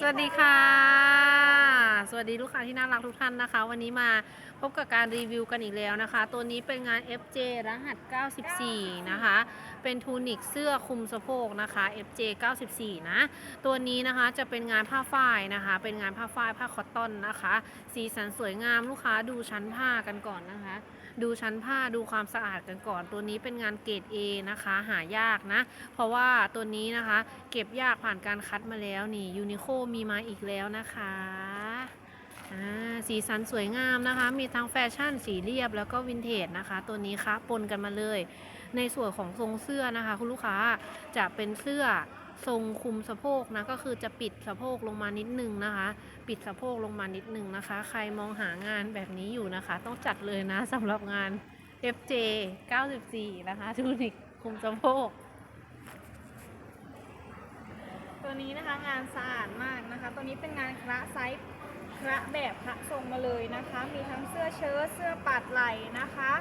สวัสดีค่ะ สวัสดีลูกค้าที่น่ารักทุกท่านนะคะ วันนี้มาพบกับการรีวิวกันอีกแล้วนะคะ ตัวนี้เป็นงาน FJ รหัส 94 นะคะ เป็นทูนิกเสื้อคลุมสะโพกนะคะ FJ 94 นะ ตัวนี้นะคะจะเป็นงานผ้าฝ้ายนะคะ เป็นงานผ้าฝ้ายผ้าคอตตอนนะคะ สีสันสวยงามลูกค้าดูชั้นผ้ากันก่อนนะคะ ดูชั้นผ้าดูความสะอาดกันก่อน ตัวนี้เป็นงานเกรด A นะคะ หายากนะ เพราะว่าตัวนี้นะคะ เก็บยากผ่านการคัดมาแล้วนี่ยูนิโคมีมาอีกแล้วนะคะอ่าสีสันสวยงามนะคะ มีทั้งแฟชั่นสีเรียบแล้วก็วินเทจนะคะ ตัวนี้คะปนกันมาเลย ในส่วนของทรงเสื้อนะคะ คุณลูกค้าจะเป็นเสื้อ ทรงคุมสะโพกนะก็คือจะปิดสะโพกลงมานิดนึงนะคะ ปิดสะโพกลงมานิดนึงนะคะ ใครมองหางานแบบนี้อยู่นะคะ ต้องจัดเลยนะสำหรับงาน FJ 94 นะคะทูนิกคุมสะโพก ตัวนี้นะคะงานสะอาดมากนะคะ ตัวนี้เป็นงานคระไซส์คระแบบคระทรงมาเลยนะคะ มีทั้งเสื้อเชิ้ตเสื้อปัดไหล่นะคะ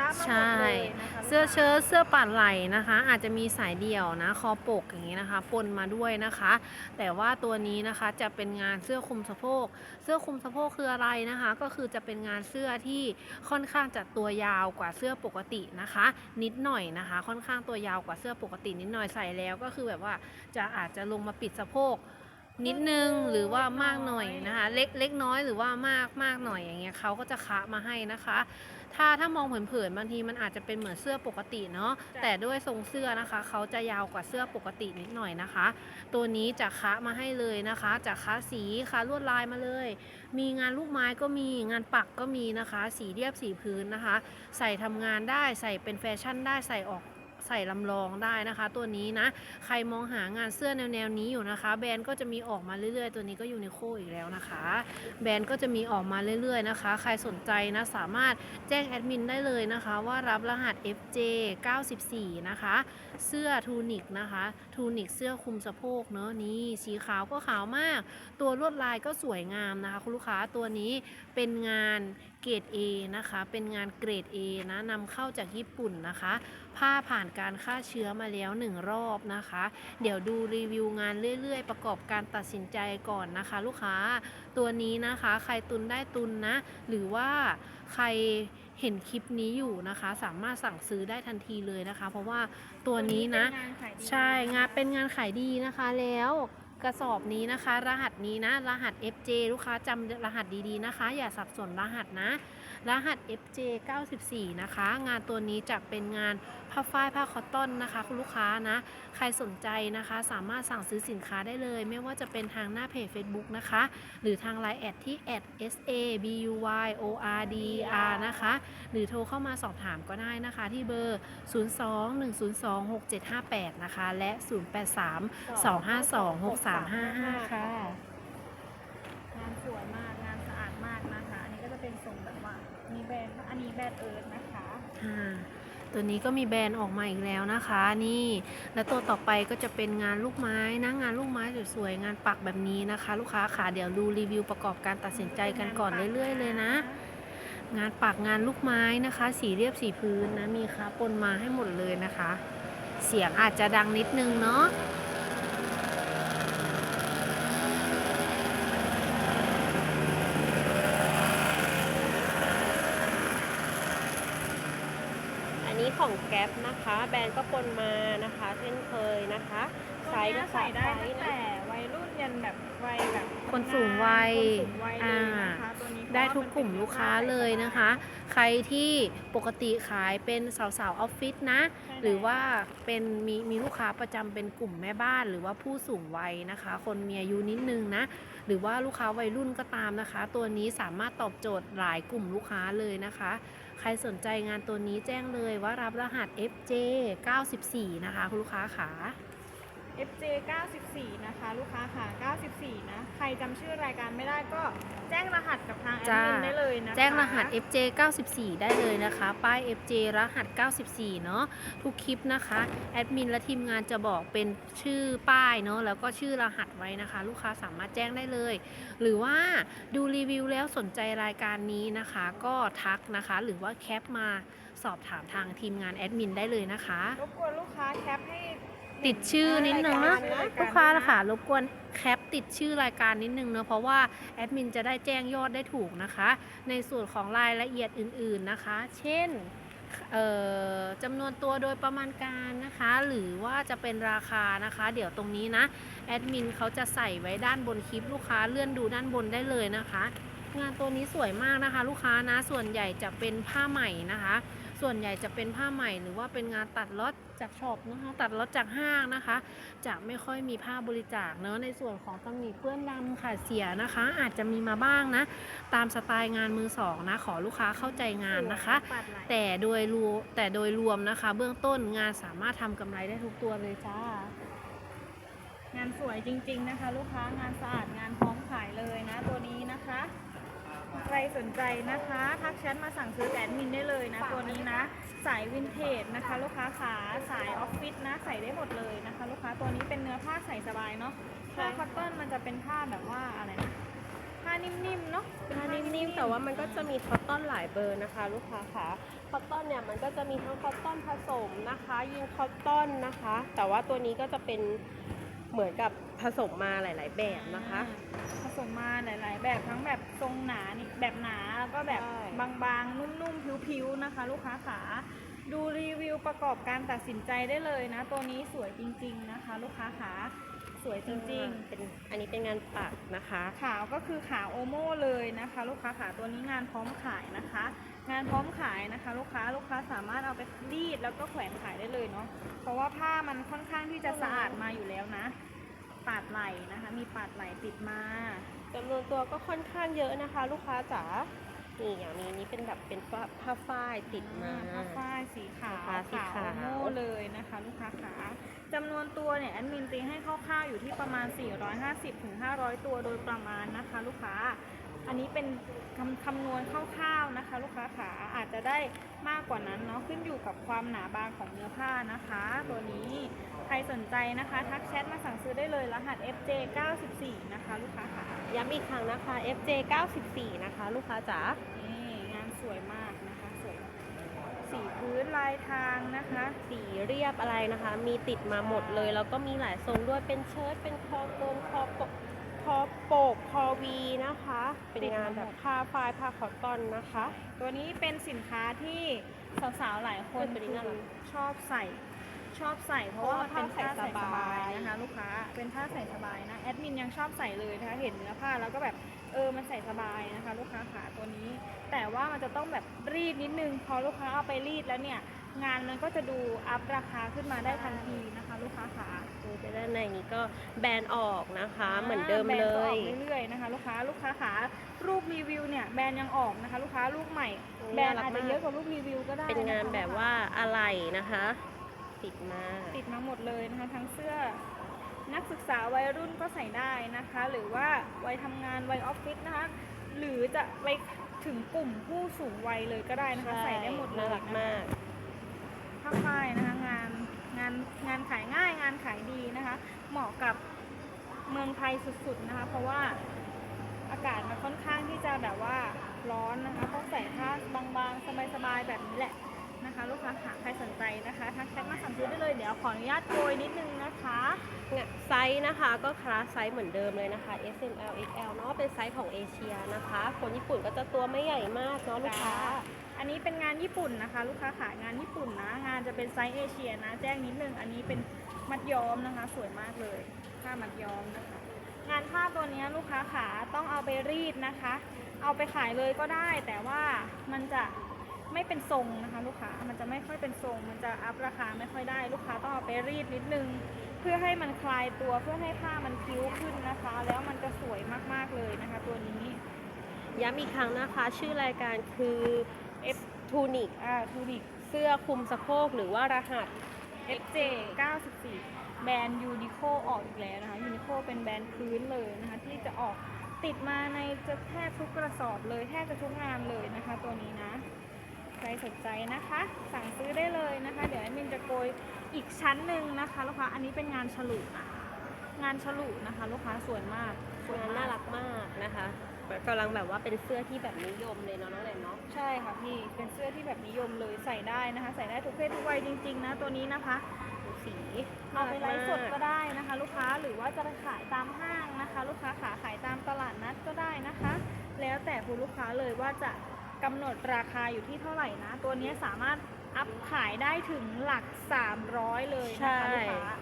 ระมาหมดใช่เลยนะคะเสื้อเชิ้ตเสื้อปัดไหล่นะคะ อาจจะมีสายเดี่ยวนะคอปกอย่างนี้นะคะปนมาด้วยนะคะ แต่ว่าตัวนี้นะคะจะเป็นงานเสื้อคลุมสะโพก เสื้อคลุมสะโพกคืออะไรนะคะ ก็คือจะเป็นงานเสื้อที่ค่อนข้างจะตัวยาวกว่าเสื้อปกตินะคะ นิดหน่อยนะคะ ค่อนข้างตัวยาวกว่าเสื้อปกตินิดหน่อยใส่แล้ว ก็คือแบบว่าจะอาจจะลงมาปิดสะโพกนิดนึงหรือว่ามากหน่อยนะคะ เล็กเล็กน้อยหรือว่ามากมากหน่อยอย่างเงี้ยเขาก็จะคะมาให้นะคะ ถ้าถ้ามองเผินๆบางทีมันอาจจะเป็นเหมือนเสื้อปกติเนาะแต่ด้วยทรงเสื้อนะคะเขาจะยาวกว่าเสื้อปกตินิดหน่อยนะคะ ตัวนี้จะคะมาให้เลยนะคะ จะคะสีคะลวดลายมาเลย มีงานลูกไม้ก็มีงานปักก็มีนะคะ สีเรียบสีพื้นนะคะ ใส่ทำงานได้ใส่เป็นแฟชั่นได้ใส่ออก ใส่ลำลองได้นะคะ ตัวนี้นะ ใครมองหางานเสื้อแนวแนวๆนี้อยู่นะคะ แบรนด์ก็จะมีออกมาเรื่อยๆ ตัวนี้ก็ยูนิโคอีกแล้วนะคะ แบรนด์ก็จะมีออกมาเรื่อยๆนะคะ ใครสนใจนะสามารถแจ้งแอดมินได้เลยนะคะ ว่ารับรหัส FJ 94นะคะ เสื้อทูนิกนะคะทูนิกเสื้อคลุมสะโพกเนอะนี่สีขาวก็ขาวมาก ตัวลวดลายก็สวยงามนะคะ คุณลูกค้าตัวนี้เป็นงานเกรด A นะคะ เป็นงานเกรด A นะนำเข้าจากญี่ปุ่นนะคะ ผ้าผ่านการฆ่าเชื้อมาแล้วหนึ่งรอบนะคะ เดี๋ยวดูรีวิวงานเรื่อยๆ ประกอบการตัดสินใจก่อนนะคะ ลูกค้า ตัวนี้นะคะ ใครตุนได้ตุนนะ หรือว่าใครเห็นคลิปนี้อยู่นะคะ สามารถสั่งซื้อได้ทันทีเลยนะคะ เพราะว่าตัวนี้นะเป็งานขายดีใช่ งานเป็นงานขายดีนะคะแล้ว กระสอบนี้นะคะ รหัสนี้นะ รหัส FJ ลูกค้าจำรหัสดีๆนะคะ อย่าสับสนรหัสนะ รหัส FJ 94 นะคะ งานตัวนี้จะเป็นงานผ้าฝ้ายผ้าคอตตอนนะคะ คุณลูกค้านะ ใครสนใจนะคะ สามารถสั่งซื้อสินค้าได้เลย ไม่ว่าจะเป็นทางหน้าเพจ Facebook นะคะ หรือทาง Line แอดที่ @sabuyordr นะคะ หรือโทรเข้ามาสอบถามก็ได้นะคะ ที่เบอร์ 02-102-6758 นะคะ และ 083 252 6 083-252-6355ค่ะ งานสวยมากงานสะอาดมากนะคะ อันนี้ก็จะเป็นทรงแบบว่า มีแบรนด์อันนี้แบรนด์เอิร์ธนะคะอ่าตัวนี้ก็มีแบรนด์ออกมาอีกแล้วนะคะ นี่ แล้วตัวต่อไปก็จะเป็นงานลูกไม้นะงานลูกไม้สวยๆงานปักแบบนี้นะคะ ลูกค้าค่ะเดี๋ยวดูรีวิวประกอบการตัดสินใจกันก่อนเรื่อย ๆ เลยนะ งานปักงานลูกไม้นะคะ สีเรียบสีพื้นนะมีค้าปนมาให้หมดเลยนะคะ เสียงอาจจะดังนิดนึงเนาะ ของแก๊ปนะคะ แบรนด์ก็ปนมานะคะ เช่นเคยนะคะตัวไซส์เนี้ก็ยใส่ได้ไซตั้งส์นะแต่วัยรุ่นยันแบบวัยแบบคนสูงวัยคนสูงวัยเลยนะคะตัวนี้ได้ทุกกลุ่มลูกค้าเลยนะคะ ใครที่ปกติขายเป็นสาวๆออฟฟิศนะหรือว่าเป็นมีมีลูกค้าประจำเป็นกลุ่มแม่บ้านหรือว่าผู้สูงวัยนะคะ คนมีอายุนิดนึงนะ หรือว่าลูกค้าวัยรุ่นก็ตามนะคะ ตัวนี้สามารถตอบโจทย์หลายกลุ่มลูกค้าเลยนะคะ ใครสนใจงานตัวนี้แจ้งเลยว่ารับรหัส FJ 94 นะคะ คุณลูกค้าขา FJ 94 นะคะ ลูกค้าค่ะ 94 นะ ใครจำชื่อรายการไม่ได้ก็แจ้งรหัสกับทางแอดจ้ามินได้เลยนะคะ แจ้งรหัส FJ 94 ได้เลยนะคะ ป้าย FJ รหัส 94 เนาะทุกคลิปนะคะ แอดมินและทีมงานจะบอกเป็นชื่อป้ายเนาะแล้วก็ชื่อรหัสไว้นะคะ ลูกค้าสามารถแจ้งได้เลย หรือว่าดูรีวิวแล้วสนใจรายการนี้นะคะ ก็ทักนะคะ หรือว่าแคปมาสอบถามทางทีมงานแอดมินได้เลยนะคะรบกวนลูกค้าแคปให้ ติดชื่อนิดนึงเนายการลูกค้าค่ะรบกวนแคปติดชื่อรายการนิดนึงเนอะเพราะว่าแอดมินจะได้แจ้งยอดได้ถูกนะคะ ในส่วนของรายละเอียดอื่นๆนะคะ เช่นจำนวนตัวโดยประมาณการนะคะ หรือว่าจะเป็นราคานะคะ เดี๋ยวตรงนี้นะแอดมินเขาจะใส่ไว้ด้านบนคลิปลูกค้าเลื่อนดูด้านบนได้เลยนะคะ งานตัวนี้สวยมากนะคะ ลูกค้านะส่วนใหญ่จะเป็นผ้าใหม่นะคะ ส่วนใหญ่จะเป็นผ้าใหม่หรือว่าเป็นงานตัดล็อตจากช็อปนะคะตัดล็อตจากห้างนะคะ จะไม่ค่อยมีผ้าบริจาคเนอะในส่วนของตำหนิเปื้อนดำค่ะเสียนะคะ อาจจะมีมาบ้างนะ ตามสไตล์งานมือสองนะ ขอลูกค้าเข้าใจงานนะคะปัดไหลแต่โดยรวมแต่โดยรวมนะคะ เบื้องต้นงานสามารถทำกำไรได้ทุกตัวเลยจ้างานสวยจริง ๆนะคะ ลูกค้างานสะอาดงานพร้อมขายเลยนะตัวนี้นะคะ ใครสนใจนะคะทักแชทมาสั่งซื้อกับแอดมินได้เลยนะตัวนี้นะ สายวินเทจนะคะ ลูกค้าขาสายออฟฟิศนะใส่ได้หมดเลยนะคะ ลูกค้าตัวนี้เป็นเนื้อผ้าใส่สบายเนาะผ้าคอตตอนมันจะเป็นผ้าแบบว่าอะไรนะผ้านิ่มๆเนาะเป็ผ้านิ่มๆแต่ว่ามันก็จะมีคอตตอนหลายเบอร์นะคะ ลูกค้าค่ะคอตตอนเนี่ยมันก็จะมีทั้งคอตตอนผสมนะคะยิงคอตตอนนะคะ แต่ว่าตัวนี้ก็จะเป็นเหมือนกับผสมมาหลาย ๆ แบบนะคะผ สมมาหลาย ๆ แบบทั้งแบบทรงหนานี่แบบหนาแล้วก็แบบใช่บางๆ นุ่มๆผิวๆนะคะ ลูกค้าขาดูรีวิวประกอบการตัดสินใจได้เลยนะ ตัวนี้สวยจริง ๆ นะคะ ลูกค้าขาสวยจริงๆเป็นอันนี้เป็นงานปักนะคะ ขาวก็คือขาวโอโม่เลยนะคะ ลูกค้าขาตัวนี้งานพร้อมขายนะคะ งานพร้อมขายนะคะ ลูกค้าลูกค้าสามารถเอาไปรีดแล้วก็แขวนขายได้เลยเนาะเพราะว่าผ้ามันค่อนข้างที่จะสะอาดมาอยู่แล้วนะ ปาดไหลนะคะ มีปาดไหลติดมาจำนวนตัวก็ค่อนข้างเยอะนะคะ ลูกค้าจ๋านี่อย่างนี้นี่เป็นแบบเป็นผ้าผ้าฝ้ายติดมาผ้าฝ้ายสีขาวผ้าสีขาวโอโม่เลยนะคะ ลูกค้าขาจำนวนตัวเนี่ยแอดมินตีให้คร่าวๆอยู่ที่ประมาณ 450ถึง500 ตัวโดยประมาณนะคะ ลูกค้า อันนี้เป็นคำคำนวณคร่าวๆนะคะ ลูกค้าขาอาจจะได้มากกว่านั้นเนาะขึ้นอยู่กับความหนาบางของเนื้อผ้านะคะ ตัวนี้ใครสนใจนะคะ ทักแชทมาสั่งซื้อได้เลยรหัส FJ 94นะคะ ลูกค้าขาย้ำอีกครั้งนะคะ FJ 94นะคะ ลูกค้าจ๋านี่งานสวยมากนะคะสวยสีพื้นลายทางนะคะ สีเรียบอะไรนะคะ มีติดมาหมดเลย แล้วก็มีหลายทรงด้วยเป็นเชิ้ตเป็นคอกลมคอปก คอโปกคอวีนะคะ เป็นงานแบบผ้าฝ้ายผ้าคอตตอนนะคะ ตัวนี้เป็นสินค้าที่สาวๆหลายคนเป็นตัวนี้น่ารักชอบใส่ชอบใส่เพราะว่ามันเป็นผ้าเพราะว่าผ้าใส่ใส่สบาสบายยนะคะ ลูกค้าเป็นผ้าใส่สบายนะแอดมินยังชอบใส่เลยนะคะเห็นเนื้อผ้าแล้วก็แบบเออมันใส่สบายนะคะ ลูกค้าขาตัวนี้ แต่ว่ามันจะต้องแบบรีดนิดนึงพอลูกค้าเอาไปรีดแล้วเนี่ย งานมันก็จะดูอัพราคาขึ้นมาได้ทันทีนะคะ ลูกค้าขาดูไปด้านในนี้ก็แบรนด์ออกนะคะ เหมือนเดิมแบรนเลด์ก็ออกยเรื่อยๆนะคะ ลูกค้าลูกค้าขารูปรีวิวเนี่ยแบรนด์ยังออกนะคะ ลูกค้าลูกใหม่โอ้ยแบรนด์น่ารักอาจจะมากเยอะกว่ารูปรีวิวก็ได้เป็นงานะคะนแบบว่าอะไรนะคะ ติดมาติดมาหมดเลยนะคะทั้งเสื้อนักศึกษาวัยรุ่นก็ใส่ได้นะคะ หรือว่าวัยทำงานวัยออฟฟิศนะคะ หรือจะไปถึงกลุ่มผู้สูงวัยเลยก็ได้นะคะ ใส่ได้หมดเลย น่ารักมาก ผ้าฝ้ายนะคะงานงานงานขายง่ายงานขายดีนะคะ เหมาะกับเมืองไทยสุดๆนะคะ เพราะว่าอากาศมันค่อนข้างที่จะแบบว่าร้อนนะคะต้องใส่ผ้าบางๆ สบายๆ แบบนี้แหละนะคะ ลูกค้าหาใครสนใจนะคะทักแชทมาสั่งซื้อได้เลยเดี๋ยวขออนุญาตโกยนิดนึงนะคะไซส์นะคะก็คลาสไซส์เหมือนเดิมเลยนะคะ S M L X L เนาะเป็นไซส์ของเอเชียนะคะ คนญี่ปุ่นก็จะตัวไม่ใหญ่มากเนาะลูกค้า อันนี้เป็นงานญี่ปุ่นนะคะ ลูกค้าขายงานญี่ปุ่นนะ งานจะเป็นไซส์เอเชียนะ แจ้งนิดนึง อันนี้เป็นมัดย้อมนะคะ สวยมากเลยผ้ามัดย้อมนะคะ งานผ้าตัวนี้ลูกค้าขาต้องเอาไปรีดนะคะ เอาไปขายเลยก็ได้ แต่ว่ามันจะไม่เป็นทรงนะคะ ลูกค้า มันจะไม่ค่อยเป็นทรง มันจะอัพราคาไม่ค่อยได้ ลูกค้าต้องเอาไปรีดนิดนึง เพื่อให้มันคลายตัว เพื่อให้ผ้ามันคิ้วขึ้นนะคะ แล้วมันจะสวยมากๆเลยนะคะ ตัวนี้ ย้ำอีกครั้งนะคะ ชื่อรายการคือ F Tunic อ่าทูนิกเสื้อคลุมสะโพกหรือว่ารหัส FJ 94 แบรนด์ยูนิโคออกอีกแล้วนะคะยูนิโคเป็นแบรนด์พื้นเลยนะคะที่จะออกติดมาในจะแทบทุกกระสอบเลยแทบจะทุกงานเลยนะคะ ตัวนี้นะ ใครสนใจนะคะ สั่งซื้อได้เลยนะคะ เดี๋ยวแอดมินจะโกยอีกชั้นหนึ่งนะคะลูกค้าอันนี้เป็นงานฉลุนะงานฉลุนะคะ ลูกค้าสวยมาก กำลังแบบว่าเป็นเสื้อที่แบบนิยมเลยเนาะน้องแนนเนาะ ใช่ค่ะพี่ เป็นเสื้อที่แบบนิยมเลยใส่ได้นะคะ ใส่ได้ทุกเพศทุกวัยจริง ๆ นะตัวนี้นะคะดูสีสีเอาไปไลฟ์สดก็มากได้นะคะ ลูกค้าหรือว่าจะไปขายตามห้างนะคะ ลูกค้าขาขายตามตลาดนัดก็ได้นะคะ แล้วแต่คุณลูกค้าเลยว่าจะกำหนดราคาอยู่ที่เท่าไหร่นะ ตัวนี้สามารถอัพขายได้ถึงหลัก 300 เลยนะคะลูกค้า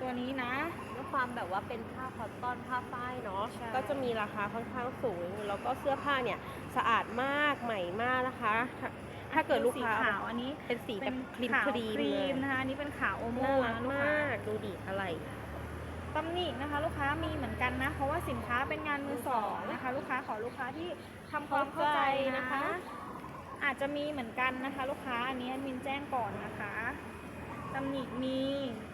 ตัวนี้นะด้วย ความแบบว่าเป็นผ้าคอตตอนผ้าฝ้ายเนาะใช่ ก็จะมีราคาค่อนข้างสูงแล้วก็เสื้อผ้าเนี่ยสะอาดมากใหม่มากนะคะ ถ้าถ้าเกิดลูกค้าสีขาวอันนี้เป็นสีแบบครีมขาวครีมครีเลยมนะคะอันนี้เป็นขาวโอโม่น่ารักนะลูกมค้าากดูดิอะไร ตำหนินะคะ ลูกค้ามีเหมือนกันนะ เพราะว่าสินค้าเป็นงานมือสองนะคะ ลูกค้าขอลูกค้าที่ทำความเข้าใจนะคะอาจจะมีเหมือนกันนะคะ ลูกค้าอันนี้แอดมินแจ้งก่อนนะคะตำหนิมีไม่มากหรอกลูก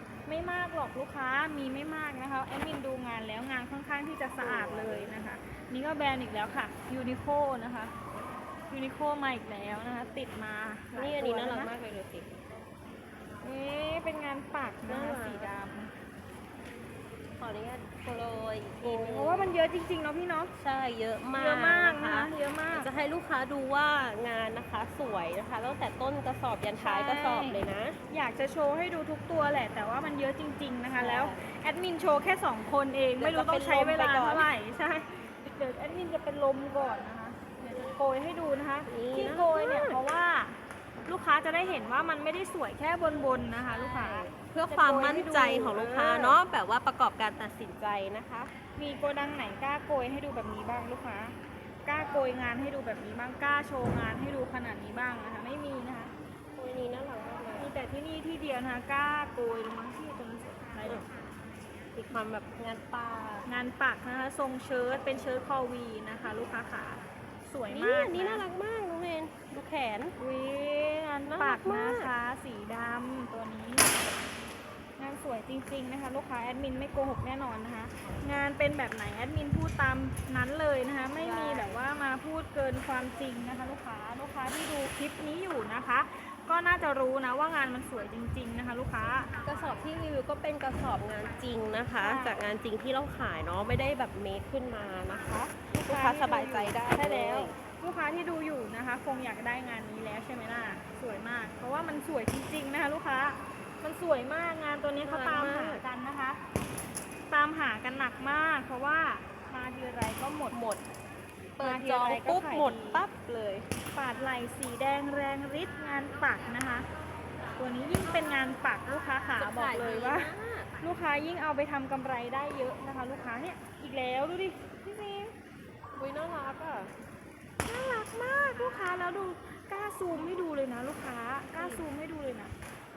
ค้ามีไม่มากนะคะแอดมินดูงานแล้วงานค่อนข้างที่จะสะอาดเลยนะคะ นี่ก็แบรนด์อีกแล้วค่ะยูนิโคนะคะยูนิโคมาอีกแล้วนะคะ ติดมาหลายนี่อันนี้ตัวน่ารักแล้วะมากเลยดูสิ เอ๊ะเป็นงานปักนะน่ารัคะกสีด ขออนุญาตโปรยอีกำทีนึงเพราะว่ามันเยอะจริงๆเนาะพี่เนาะ ใช่เยอะมากเยอะมากนะนะคะคะ เยอะมาก จะให้ลูกค้าดูว่างานนะคะ สวยนะคะตั้งแต่ต้นกระสอบยันท้ายใช่กระสอบเลยนะ อยากจะโชว์ให้ดูทุกตัวแหละ แต่ว่ามันเยอะจริง ๆนะคะใช่แล้วแอดมินโชว์แค่ 2 คนเองเดี๋ยวไม่รู้จะต้องใช้เวลาเป็นลมไปก่อนเท่าไหร่ ใช่ เดี๋ยวแอดมินจะเป็นลมก่อนนะคะ เดี๋ยวจะโกยให้ดูนะคะนี่ที่นะโกยเนี่ยเพราะว่า ลูกค้าจะได้เห็นว่ามันไม่ได้สวยแค่บนๆนะคะ ลูกค้า เพื่อความมั่นใจของลูกค้าเนาะแบบว่าประกอบการตัดสินใจนะคะ มีโกดังไหนกล้าโกยให้ดูแบบนี้บ้างลูกค้ากล้าโกยงานให้ดูแบบนี้บ้างกล้าโชว์งานให้ดูขนาดนี้บ้างนะคะ ไม่มีนะคะตัวนี้น่ารักมากเลยมีแต่ที่นี่ที่เดียวนะคะกล้าโกยลงมาที่ตรงนี้อะไรเนี่ยมีความแบบงานปลางานปักนะคะทรงเชิ้ตเป็นเชิ้ตคอวีนะคะ ลูกค้าขาสวยนี่มากอันนี้น่ารักมากน้องเรนดูแขนวิงานน่ารัปักกมากนะคะ สีดำตัวนี้ งานสวยจริง ๆนะคะ ลูกค้าแอดมินไม่โกหกแน่นอนนะคะ งานเป็นแบบไหนแอดมินพูดตามนั้นเลยนะคะ ไม่มีแบบว่ามาพูดเกินความจริงนะคะ ลูกค้าลูกค้าที่ดูคลิปนี้อยู่นะคะ ก็น่าจะรู้นะว่างานมันสวยจริง ๆนะคะ ลูกค้ากระสอบที่รีวิวก็เป็นกระสอบงานจริงนะคะใช่จากงานจริงที่เราขายเนาะไม่ได้แบบเมคขึ้นมานะคะ ลูกค้าสบายใจได้ใช่แล้วเลยลูกค้าที่ดูอยู่นะคะ คงอยากได้งานนี้แล้วใช่ไหมล่ะ สวยมาก เพราะว่ามันสวยจริงๆนะคะ ลูกค้า มันสวยมากงานตัวนี้เขาตามหากันนะคะ ตามหากันหนักมาก เพราะว่ามาทีไรก็หมดหมด เปิมาดทีจองไรก็ปุ๊บขายหมดดีปั๊บเลย ปาดไหลสีแดงแรงฤทธิ์งานปักนะคะ ตัวนี้ยิ่งเป็นงานปักลูกค้าขาบอกเลยว่า ลูกค้ายิ่งเอาไปทำกำไรได้เยอะนะคะ ลูกค้าเนี่ยอีกแล้วดูดิพี่ฟิล์มอุ้ยน่ารักอะ น่ารักมากลูกค้าแล้วดูกล้าซูมให้ดูเลยนะ ลูกค้ากล้าซูมให้ดูเลยนะ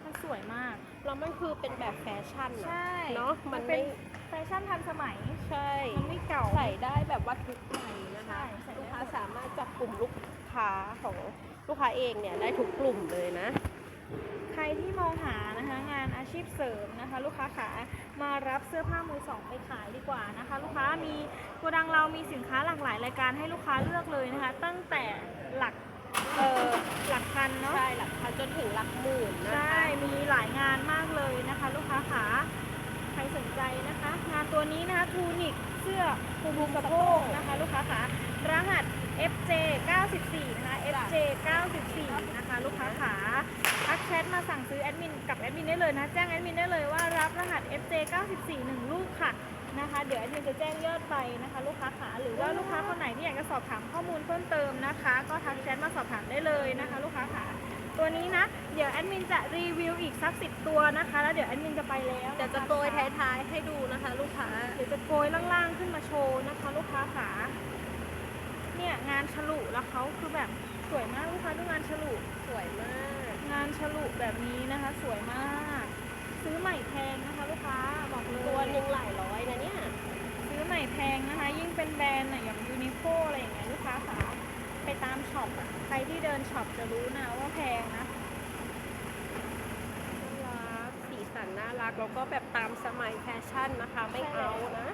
มันสวยมาก แล้วมันคือเป็นแบบแฟชั่นอะใช่เนาะมันเป็นไม่แฟชั่นทันสมัย ใช่ มันไม่เก่า ใส่ได้แบบว่าทุกวัยนะคะใช่ใส่ได้ ลูกค้าสามารถจับกลุ่มลูกค้าของลูกค้าเองเนี่ยได้ทุกกลุ่มเลยนะ ใครที่มองหานะคะงานอาชีพเสริมนะคะ ลูกค้าขามารับเสื้อผ้ามือสองไปขายดีกว่านะคะ ลูกค้ามีโกดังเรามีสินค้าหลากหลายรายการให้ลูกค้าเลือกเลยนะคะ ตั้งแต่หลักเอ่อหลักพันเนาะใช่หลักพันจนถึงหลักหมื่นนะใช่คะมีหลายงานมากเลยนะคะ ลูกค้าขาใครสนใจนะคะ งานตัวนี้นะคะทูนิก เสื้อคลุมสะโพกนะคะ ลูกค้าขารหัส FJ 94นะคะ FJ 94นะคะ ลูกค้าขาทักแชทมาสั่งซื้อแอดมินกับแอดมินได้เลยนะ แจ้งแอดมินได้เลยว่ารับรหัส FJ 94หนึ่งลูกค่ะนะคะ เดี๋ยวแอดมินจะแจ้งยอดไปนะคะ ลูกค้าขาหรือว่าลูกค้าคนไหนที่อยากจะสอบถามข้อมูลเพิ่มเติมนะคะ ก็ทักแชทมาสอบถามได้เลยนะคะ ลูกค้าขา ตัวนี้นะ เดี๋ยวแอดมินจะรีวิวอีกสักสิบตัวนะคะ แล้วเดี๋ยวแอดมินจะไปแล้วเดี๋ยวจะโกยท้ายๆให้ดูนะคะ ลูกค้า เดี๋ยวจะโกยล่างๆขึ้นมาโชว์นะคะ ลูกค้าขาเนี่ยงานฉลุแล้วเขาคือแบบสวยมากลูกค้าดูงานฉลุสวยมาก งานฉลุแบบนี้นะคะ สวยมาก ซื้อใหม่แพงนะคะ ลูกค้าบอกเลยตัวหนึ่งหลายร้อยนะเนี่ยซื้อใหม่แพงนะคะ ยิ่งเป็นแบรนด์อะอย่างยูนิโคอะไรอย่างเงี้ยลูกค้าขา ไปตามช็อปอะใครที่เดินช็อปจะรู้นะว่าแพงนะน่ารักสีสันน่ารักแล้วก็แบบตามสมัยแฟชั่นนะคะ ไม่เอานะ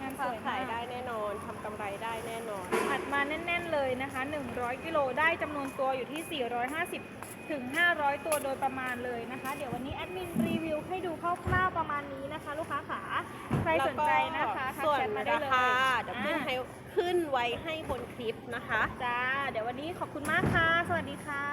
งานสค้าวยขามายกได้แน่นอนทำกำไรได้แน่นอนอัดมาแน่น ๆ เลยนะคะ 100 กิโลได้จำนวนตัวอยู่ที่ 450 ถึง 500 ตัวโดยประมาณเลยนะคะ เดี๋ยววันนี้แอดมินรีวิวให้ดูคร่าวๆประมาณนี้นะคะ ลูกค้าขาใครสนใจนะคะทักส่วนแชทมาได้ราเลยคาเดี๋ยวขึ้นอ่าให้ ขึ้นไว้ให้บนคลิปนะคะ จ้า เดี๋ยววันนี้ขอบคุณมากค่ะ สวัสดีค่ะ